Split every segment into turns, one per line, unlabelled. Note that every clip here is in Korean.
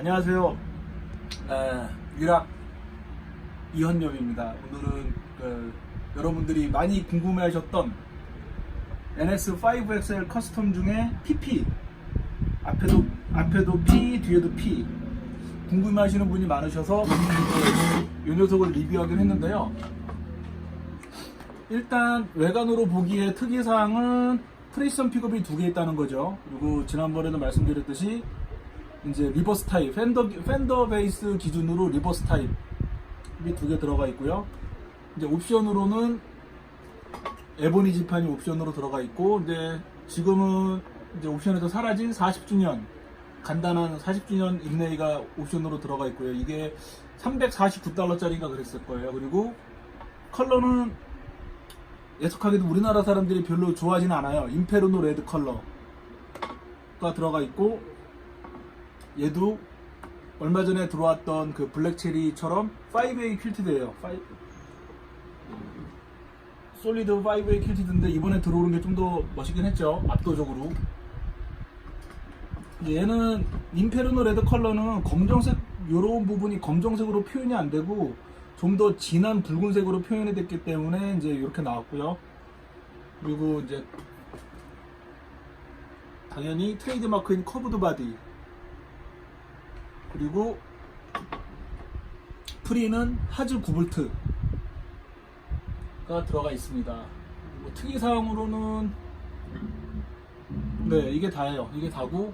안녕하세요. 에, 유락 이현념입니다. 오늘은 그, 여러분들이 많이 궁금해하셨던 NS5XL 커스텀 중에 PP 앞에도 앞에도 P 뒤에도 P 궁금해하시는 분이 많으셔서 이 녀석을 리뷰하긴 했는데요. 일단 외관으로 보기에 특이사항은 프레시션 픽업이 두 개 있다는 거죠. 그리고 지난번에도 말씀드렸듯이 이제 리버스 타입, 팬더, 팬더 베이스 기준으로 리버스 타입이 두 개 들어가 있고요. 이제 옵션으로는 에보니 지판이 옵션으로 들어가 있고, 이제 지금은 이제 옵션에서 사라진 40주년, 간단한 40주년 인레이가 옵션으로 들어가 있고요. 이게 349달러짜리인가 그랬을 거예요. 그리고 컬러는 예측하게도 우리나라 사람들이 별로 좋아하진 않아요. 임페르노 레드 컬러가 들어가 있고, 얘도 얼마 전에 들어왔던 그 블랙체리처럼 5A 퀼티드예요. 5... 솔리드 5A 퀼티드인데 이번에 들어오는 게 좀 더 멋있긴 했죠. 압도적으로. 얘는 임페르노 레드 컬러는 검정색 요런 부분이 검정색으로 표현이 안 되고 좀 더 진한 붉은색으로 표현이 됐기 때문에 이제 이렇게 나왔고요. 그리고 이제 당연히 트레이드 마크인 커브드 바디 그리고 프리는 하즈 9볼트가 들어가 있습니다. 뭐 특이사항으로는 네 이게 다예요. 이게 다고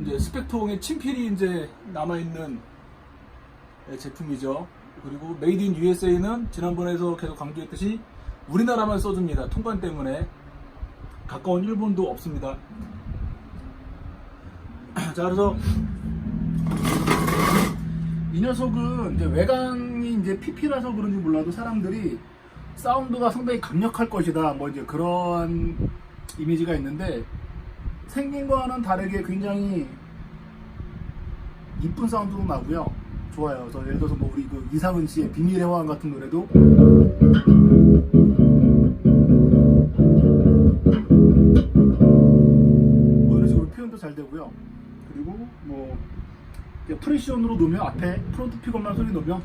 이제 스펙통에 친필이 이제 남아 있는 네, 제품이죠. 그리고 메이드 인 USA는 지난번에도 계속 강조했듯이 우리나라만 써줍니다. 통관 때문에 가까운 일본도 없습니다. 자 그래서 이 녀석은 이제 외관이 이제 PP라서 그런지 몰라도 사람들이 사운드가 상당히 강력할 것이다. 뭐 이제 그런 이미지가 있는데 생긴 거와는 다르게 굉장히 이쁜 사운드도 나고요. 좋아요. 그래서 예를 들어서 뭐 우리 그 이상은 씨의 비밀의 화원 같은 노래도 프레시온으로 놓으면 앞에 프론트 픽업만 소리 놓으면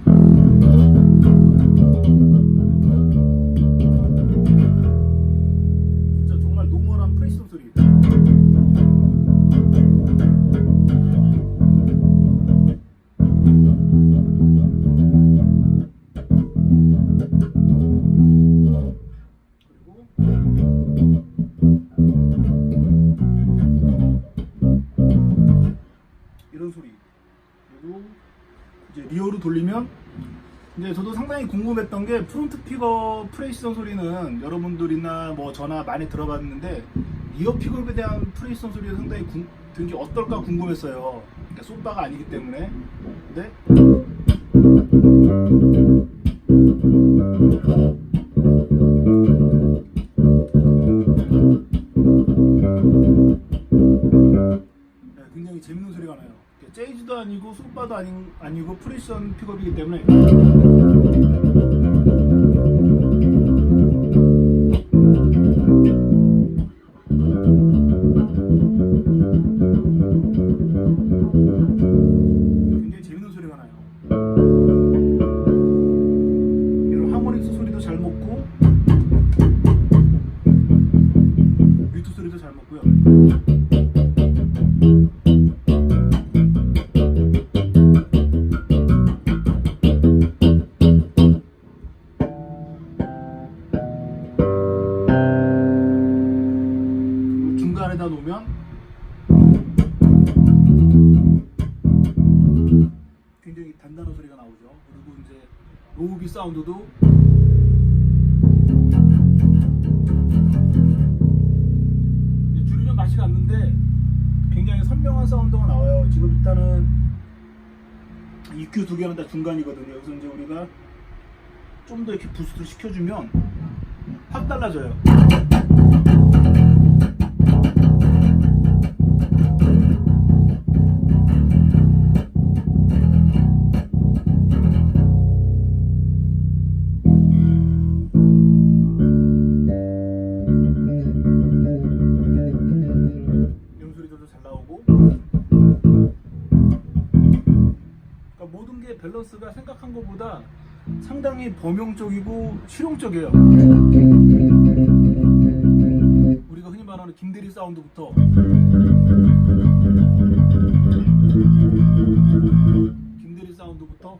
이제 리어로 돌리면 이제 저도 상당히 궁금했던 게 프론트 픽업 프레시선 소리는 여러분들이나 뭐 저나 많이 들어봤는데 리어 픽업에 대한 프레시선 소리가 상당히 궁, 듣는 게 어떨까 궁금했어요. 그러니까 쏜바가 아니기 때문에. 근데 네, 굉장히 재밌는 소리가 나요. 재즈도 아니고 솜바도 아니, 아니고 프레시선 픽업이기 때문에 굉장히 재밌는 소리가 나요. 이런 하모닉스 소리도 잘 먹고 뮤트 소리도 잘 먹고요. 중간에다 놓으면 굉장히 단단한 소리가 나오죠. 그리고 이제 로우비 사운드도 줄이면 맛이 갔는데 굉장히 선명한 사운드가 나와요. 지금 일단은 EQ 두 개는 다 중간이거든요. 여기서 이제 우리가 좀 더 이렇게 부스트 시켜주면 확 달라져요. 이게 밸런스가 생각한 것보다 상당히 범용적이고 실용적이에요. 우리가 흔히 말하는 김대리 사운드부터 김대리 사운드부터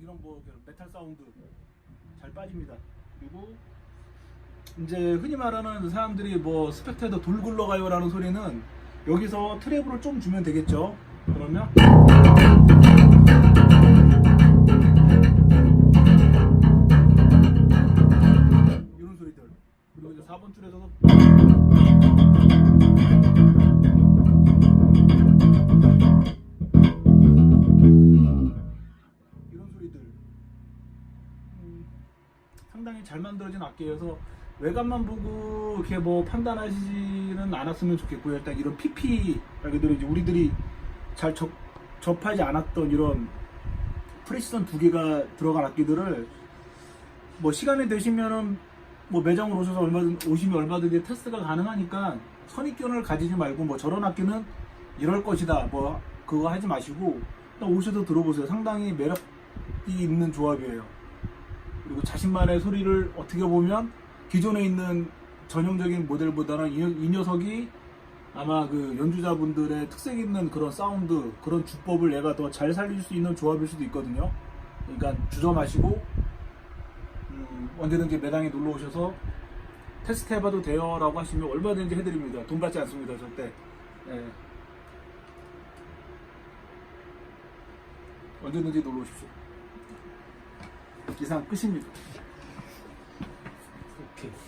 이런 뭐 메탈 사운드 잘 빠집니다. 그리고 이제 흔히 말하는 사람들이 뭐 스펙터에다 돌 굴러가요라는 소리는 여기서 트래블을 좀 주면 되겠죠. 그러면? 이런 소리들. 그리고 이제 4번 줄에서도 이런 소리들. 음, 상당히 잘 만들어진 악기여서 외관만 보고 이렇게 뭐 판단하시지는 않았으면 좋겠고요. 일단 이런 PP 말 그대로 이제 우리들이 잘 접, 접하지 않았던 이런 프레시선 두 개가 들어간 악기들을 뭐 시간이 되시면은 뭐 매장으로 오셔서 얼마든 오시면 얼마든지 테스트가 가능하니까 선입견을 가지지 말고 뭐 저런 악기는 이럴 것이다 뭐 그거 하지 마시고 오셔서 들어보세요. 상당히 매력이 있는 조합이에요. 그리고 자신만의 소리를 어떻게 보면 기존에 있는 전형적인 모델보다는 이, 이 녀석이 아마 그 연주자분들의 특색 있는 그런 사운드, 그런 주법을 얘가 더 잘 살릴 수 있는 조합일 수도 있거든요. 그러니까 주저 마시고 음, 언제든지 매장에 놀러 오셔서 테스트 해봐도 돼요 라고 하시면 얼마든지 해드립니다. 돈 받지 않습니다, 절대. 예. 언제든지 놀러 오십시오. 이상 끝입니다. 오케이.